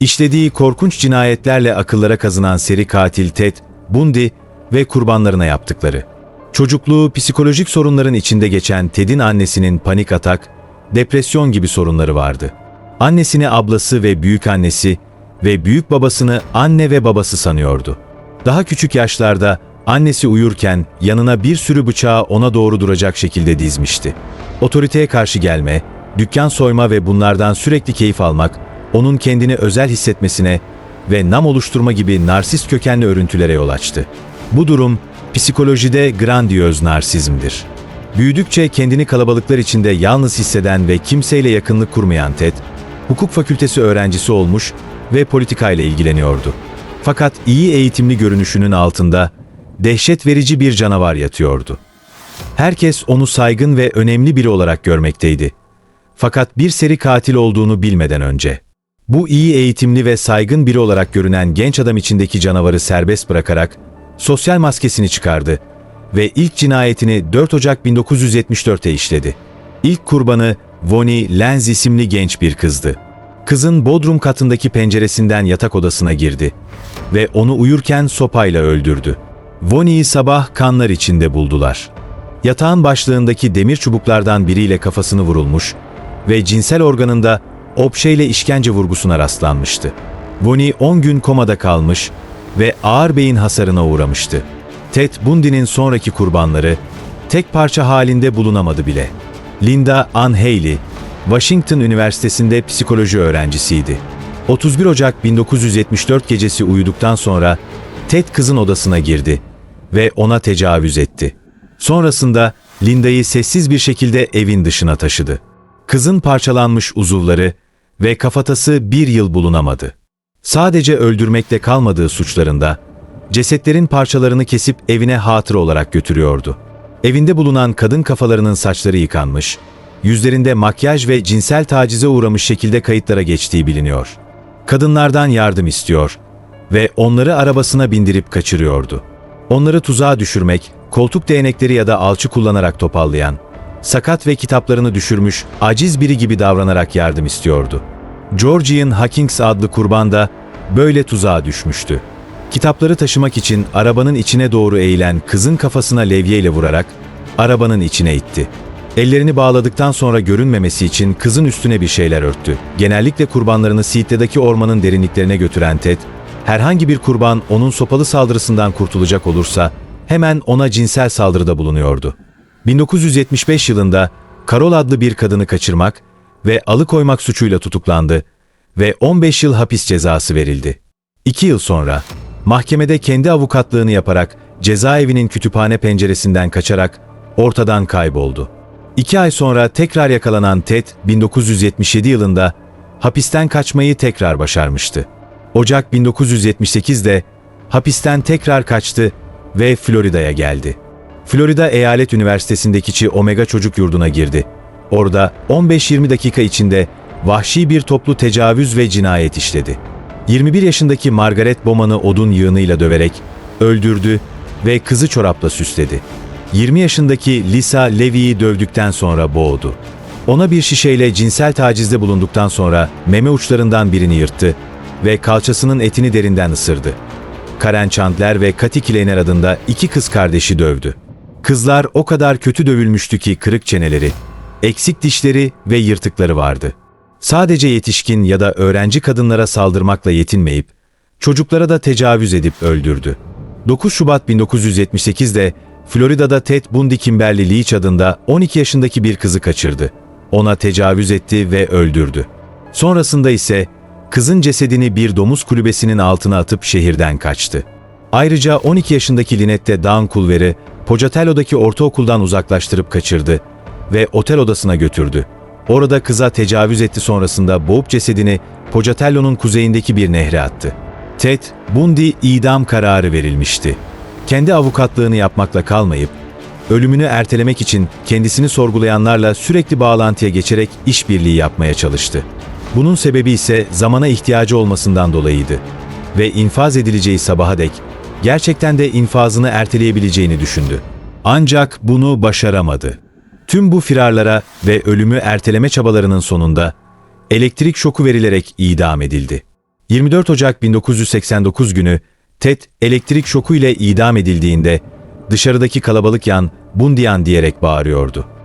İşlediği korkunç cinayetlerle akıllara kazınan seri katil Ted Bundy ve kurbanlarına yaptıkları. Çocukluğu psikolojik sorunların içinde geçen Ted'in annesinin panik atak, depresyon gibi sorunları vardı. Annesini ablası ve büyük annesi ve büyük babasını anne ve babası sanıyordu. Daha küçük yaşlarda annesi uyurken yanına bir sürü bıçağı ona doğru duracak şekilde dizmişti. Otoriteye karşı gelme, dükkan soyma ve bunlardan sürekli keyif almak, onun kendini özel hissetmesine ve nam oluşturma gibi narsist kökenli örüntülere yol açtı. Bu durum psikolojide grandiyöz narsizmdir. Büyüdükçe kendini kalabalıklar içinde yalnız hisseden ve kimseyle yakınlık kurmayan Ted, hukuk fakültesi öğrencisi olmuş ve politikayla ilgileniyordu. Fakat iyi eğitimli görünüşünün altında dehşet verici bir canavar yatıyordu. Herkes onu saygın ve önemli biri olarak görmekteydi. Fakat bir seri katil olduğunu bilmeden önce. Bu iyi eğitimli ve saygın biri olarak görünen genç adam içindeki canavarı serbest bırakarak sosyal maskesini çıkardı ve ilk cinayetini 4 Ocak 1974'te işledi. İlk kurbanı Vonnie Lenz isimli genç bir kızdı. Kızın bodrum katındaki penceresinden yatak odasına girdi ve onu uyurken sopayla öldürdü. Vonnie'yi sabah kanlar içinde buldular. Yatağın başlığındaki demir çubuklardan biriyle kafasını vurulmuş ve cinsel organında obşeyle işkence vurgusuna rastlanmıştı. Vonnie 10 gün komada kalmış ve ağır beyin hasarına uğramıştı. Ted Bundy'nin sonraki kurbanları tek parça halinde bulunamadı bile. Linda Ann Haley, Washington Üniversitesi'nde psikoloji öğrencisiydi. 31 Ocak 1974 gecesi uyuduktan sonra Ted kızın odasına girdi ve ona tecavüz etti. Sonrasında Linda'yı sessiz bir şekilde evin dışına taşıdı. Kızın parçalanmış uzuvları ve kafatası bir yıl bulunamadı. Sadece öldürmekle kalmadığı suçlarında, cesetlerin parçalarını kesip evine hatıra olarak götürüyordu. Evinde bulunan kadın kafalarının saçları yıkanmış, yüzlerinde makyaj ve cinsel tacize uğramış şekilde kayıtlara geçtiği biliniyor. Kadınlardan yardım istiyor ve onları arabasına bindirip kaçırıyordu. Onları tuzağa düşürmek, koltuk değnekleri ya da alçı kullanarak topallayan, sakat ve kitaplarını düşürmüş, aciz biri gibi davranarak yardım istiyordu. Georgian Hawkins adlı kurban da böyle tuzağa düşmüştü. Kitapları taşımak için arabanın içine doğru eğilen kızın kafasına levyeyle vurarak arabanın içine itti. Ellerini bağladıktan sonra görünmemesi için kızın üstüne bir şeyler örttü. Genellikle kurbanlarını Siitle'deki ormanın derinliklerine götüren Ted, herhangi bir kurban onun sopalı saldırısından kurtulacak olursa hemen ona cinsel saldırıda bulunuyordu. 1975 yılında Carol adlı bir kadını kaçırmak ve alıkoymak suçuyla tutuklandı ve 15 yıl hapis cezası verildi. İki yıl sonra mahkemede kendi avukatlığını yaparak cezaevinin kütüphane penceresinden kaçarak ortadan kayboldu. İki ay sonra tekrar yakalanan Ted, 1977 yılında hapisten kaçmayı tekrar başarmıştı. Ocak 1978'de hapisten tekrar kaçtı ve Florida'ya geldi. Florida Eyalet Üniversitesi'ndeki Chi Omega Çocuk Yurdu'na girdi. Orada 15-20 dakika içinde vahşi bir toplu tecavüz ve cinayet işledi. 21 yaşındaki Margaret Bowman'ı odun yığınıyla döverek öldürdü ve kızı çorapla süsledi. 20 yaşındaki Lisa Levy'yi dövdükten sonra boğdu. Ona bir şişeyle cinsel tacizde bulunduktan sonra meme uçlarından birini yırttı ve kalçasının etini derinden ısırdı. Karen Chandler ve Kathy Kleiner adında iki kız kardeşi dövdü. Kızlar o kadar kötü dövülmüştü ki kırık çeneleri, eksik dişleri ve yırtıkları vardı. Sadece yetişkin ya da öğrenci kadınlara saldırmakla yetinmeyip, çocuklara da tecavüz edip öldürdü. 9 Şubat 1978'de Florida'da Ted Bundy Kimberly Leach adında 12 yaşındaki bir kızı kaçırdı. Ona tecavüz etti ve öldürdü. Sonrasında ise kızın cesedini bir domuz kulübesinin altına atıp şehirden kaçtı. Ayrıca 12 yaşındaki Lynette Dawn Culver'ı Pocatello'daki ortaokuldan uzaklaştırıp kaçırdı ve otel odasına götürdü. Orada kıza tecavüz etti sonrasında boğup cesedini Pocatello'nun kuzeyindeki bir nehre attı. Ted, Bundy idam kararı verilmişti. Kendi avukatlığını yapmakla kalmayıp, ölümünü ertelemek için kendisini sorgulayanlarla sürekli bağlantıya geçerek işbirliği yapmaya çalıştı. Bunun sebebi ise zamana ihtiyacı olmasından dolayıydı ve infaz edileceği sabaha dek gerçekten de infazını erteleyebileceğini düşündü. Ancak bunu başaramadı. Tüm bu firarlara ve ölümü erteleme çabalarının sonunda elektrik şoku verilerek idam edildi. 24 Ocak 1989 günü Ted elektrik şoku ile idam edildiğinde dışarıdaki kalabalık yan Bundian diyerek bağırıyordu.